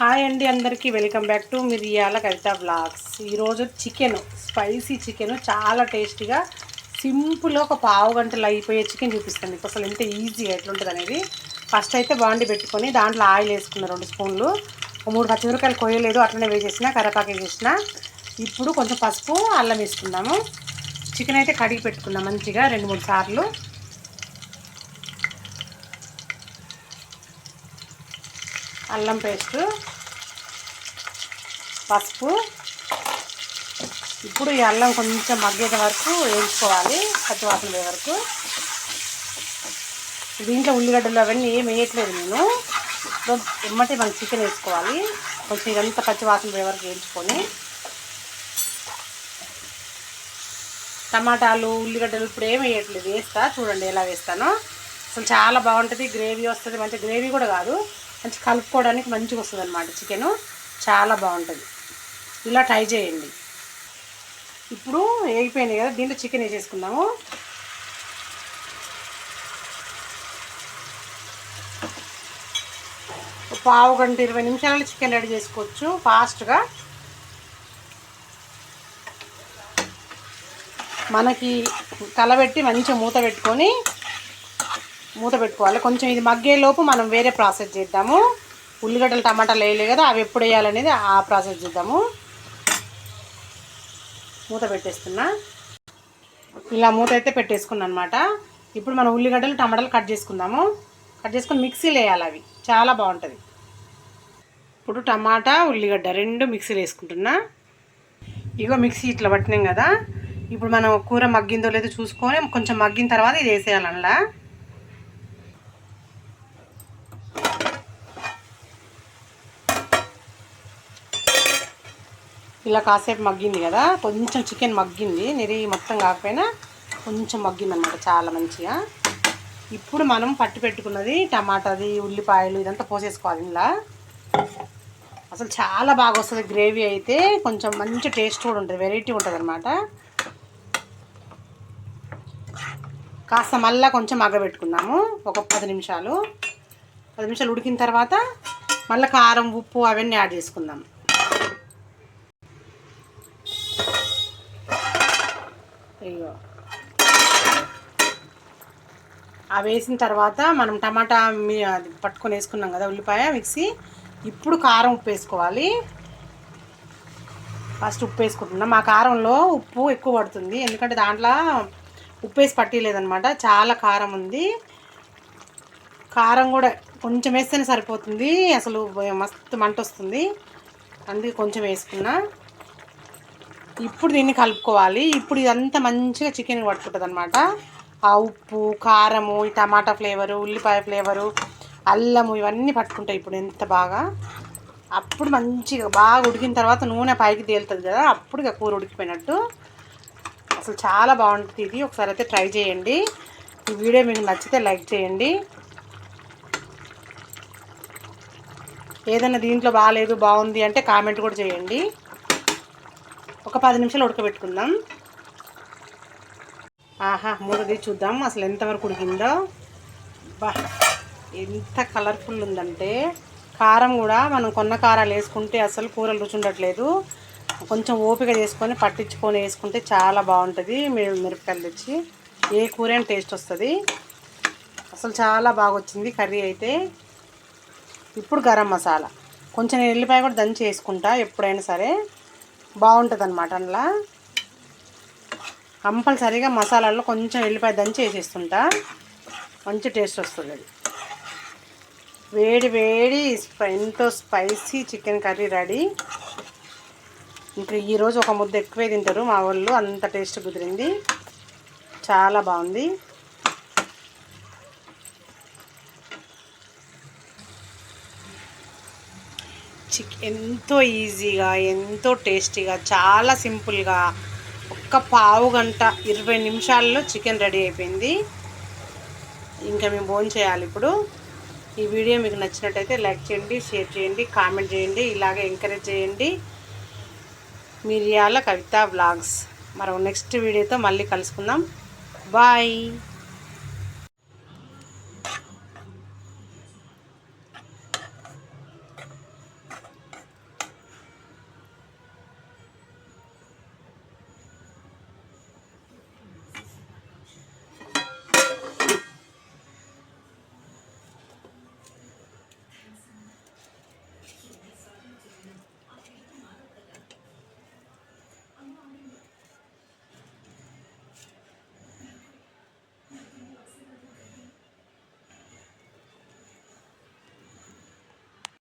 Hi అండి అందరికీ. Welcome back to Miriyala Kavitha blogs ఈరోజు చికెన్ స్పైసీ చికెన్. చాలా టేస్టీగా సింపుల్గా ఒక పావు గంటలు అయిపోయే చికెన్ చూపిస్తాను మీకు. అసలు ఎంత ఈజీగా ఎట్లుంటుంది అనేది. ఫస్ట్ అయితే బాండి పెట్టుకొని దాంట్లో ఆయిల్ వేసుకున్న రెండు స్పూన్లు. మూడు పచ్చిమిరకాయలు కొయ్యలేదు అట్లనే వేసేసిన కరపాకు వేసేసిన. ఇప్పుడు కొంచెం పసుపు అల్లం వేసుకుందాము. చికెన్ అయితే కడిగి పెట్టుకున్నాం మంచిగా రెండు మూడు సార్లు. అల్లం పేస్ట్ పసుపు. ఇప్పుడు ఈ అల్లం కొంచెం మగ్గేట వరకు వేయించుకోవాలి పచ్చివాసన పోయే వరకు. దీంట్లో ఉల్లిగడ్డలు అవన్నీ ఏం వేయట్లేదు నేను. ఇప్పుడు మనం చికెన్ వేసుకోవాలి. కొంచెం ఇదంతా పచ్చివాసన పోయే వరకు వేయించుకొని. టమాటాలు ఉల్లిగడ్డలు ఇప్పుడు ఏం వేయట్లేదు. వేస్తా చూడండి ఎలా వేస్తానో. అసలు చాలా బాగుంటుంది గ్రేవీ వస్తుంది మంచి గ్రేవీ కూడా కాదు. మంచి కలుపుకోవడానికి మంచిగా వస్తుంది అనమాట చికెను. చాలా బాగుంటుంది. ఇలా ట్రై చేయండి. ఇప్పుడు వేగిపోయినాయి కదా దీంట్లో చికెన్ వేసేసుకుందాము. పావు గంట ఇరవై నిమిషాలలో చికెన్ రెడీ చేసుకోవచ్చు ఫాస్ట్గా. మనకి కలబెట్టి మంచిగా మూత పెట్టుకొని మూత పెట్టుకోవాలి. కొంచెం ఇది మగ్గేలోపు మనం వేరే ప్రాసెస్ చేద్దాము. ఉల్లిగడ్డలు టమాటాలు వేయలే కదా అవి ఎప్పుడు వేయాలనేది ఆ ప్రాసెస్ చేద్దాము. మూత పెట్టేస్తున్నా. ఇలా మూత అయితే పెట్టేసుకున్నా అనమాట ఇప్పుడు మనం ఉల్లిగడ్డలు టమాటాలు కట్ చేసుకుందాము. కట్ చేసుకుని మిక్సీలు వేయాలి అవి. చాలా బాగుంటుంది. ఇప్పుడు టమాటా ఉల్లిగడ్డ రెండు మిక్సీలు వేసుకుంటున్నా. ఇగో మిక్సీ ఇట్లా పట్టినాం కదా. ఇప్పుడు మనం కూర మగ్గిందో లేదో చూసుకొని కొంచెం మగ్గిన తర్వాత ఇది వేసేయాలి ఇలా కాసేపు మగ్గింది కదా కొంచెం చికెన్ మగ్గింది నిరి మొత్తం కాకపోయినా కొంచెం మగ్గింది అనమాట చాలా మంచిగా. ఇప్పుడు మనం పట్టు పెట్టుకున్నది టమాటాది ఉల్లిపాయలు ఇదంతా పోసేసుకోవాలి ఇలా అసలు చాలా బాగా వస్తుంది గ్రేవీ అయితే కొంచెం మంచి టేస్ట్ కూడా ఉంటుంది వెరైటీ ఉంటుంది అనమాట కాస్త మళ్ళీ కొంచెం మగ్గబెట్టుకున్నాము ఒక పది నిమిషాలు. పది నిమిషాలు ఉడికిన తర్వాత మళ్ళీ కారం ఉప్పు అవన్నీ యాడ్ చేసుకుందాం. అయ్యో అవి వేసిన తర్వాత మనం టమాటా మీ అది పట్టుకొని వేసుకున్నాం కదా ఉల్లిపాయ మిక్సీ. ఇప్పుడు కారం ఉప్పు వేసుకోవాలి. ఫస్ట్ ఉప్పు వేసుకుంటున్నాం. మా కారంలో ఉప్పు ఎక్కువ పడుతుంది. ఎందుకంటే దాంట్లో ఉప్పు వేసి పట్టలేదనమాట చాలా కారం ఉంది. కారం కూడా కొంచెం వేస్తేనే సరిపోతుంది. అసలు మస్తు మంట వస్తుంది. అందుకే కొంచెం వేసుకున్నా. ఇప్పుడు దీన్ని కలుపుకోవాలి. ఇప్పుడు ఇదంతా మంచిగా చికెన్ పట్టుకుంటుంది అనమాట ఆ ఉప్పు కారము ఈ టమాటా ఫ్లేవరు ఉల్లిపాయ ఫ్లేవరు అల్లము ఇవన్నీ పట్టుకుంటాయి ఇప్పుడు ఎంత బాగా. అప్పుడు మంచిగా బాగా ఉడికిన తర్వాత నూనె పైకి తేలుతుంది కదా అప్పుడు ఇక కూర ఉడికిపోయినట్టు. అసలు చాలా బాగుంటుంది ఇది. ఒకసారి అయితే ట్రై చేయండి. ఈ వీడియో మీకు నచ్చితే లైక్ చేయండి. ఏదైనా దీంట్లో బాగాలేదు బాగుంది అంటే కామెంట్ కూడా చేయండి. ఒక పది నిమిషాలు ఉడకబెట్టుకుందాం. ఆహా మూడది చూద్దాం అసలు ఎంతవరకు ఉడికిందో. బా ఎంత కలర్ఫుల్ ఉందంటే కారం కూడా మనం కొన్న కారాలు వేసుకుంటే అసలు కూరలు రుచి ఉండట్లేదు. కొంచెం ఓపిక చేసుకొని పట్టించుకొని వేసుకుంటే చాలా బాగుంటుంది మీరు మిరపకాయలు తెచ్చి. ఏ కూర అయినా టేస్ట్ వస్తుంది. అసలు చాలా బాగా వచ్చింది కర్రీ అయితే. ఇప్పుడు గరం మసాలా. కొంచెం ఎల్లిపాయ కూడా దంచి వేసుకుంటా ఎప్పుడైనా సరే. బాగుంటుంది అనమాట అందులో. కంపల్సరీగా మసాలాలో కొంచెం ఎల్లిపాయ దంచి వేసేస్తుంటా. మంచి టేస్ట్ వస్తుంది అది. వేడి వేడి ఎంతో స్పైసీ చికెన్ కర్రీ రెడీ. ఇంకా ఈరోజు ఒక ముద్ద ఎక్కువే తింటారు మా వాళ్ళు. అంత టేస్ట్ కుదిరింది. చాలా బాగుంది. చిక్ ఎంతో ఈజీగా ఎంతో టేస్టీగా చాలా సింపుల్గా ఒక్క పావు గంట ఇరవై నిమిషాల్లో చికెన్ రెడీ అయిపోయింది. ఇంకా మేము భోజనం చేయాలి ఇప్పుడు. ఈ వీడియో మీకు నచ్చినట్టయితే లైక్ చేయండి షేర్ చేయండి కామెంట్ చేయండి ఇలాగే ఎంకరేజ్ చేయండి. మిరియాల కవిత బ్లాగ్స్ మరో నెక్స్ట్ వీడియోతో మళ్ళీ కలుసుకుందాం. బాయ్.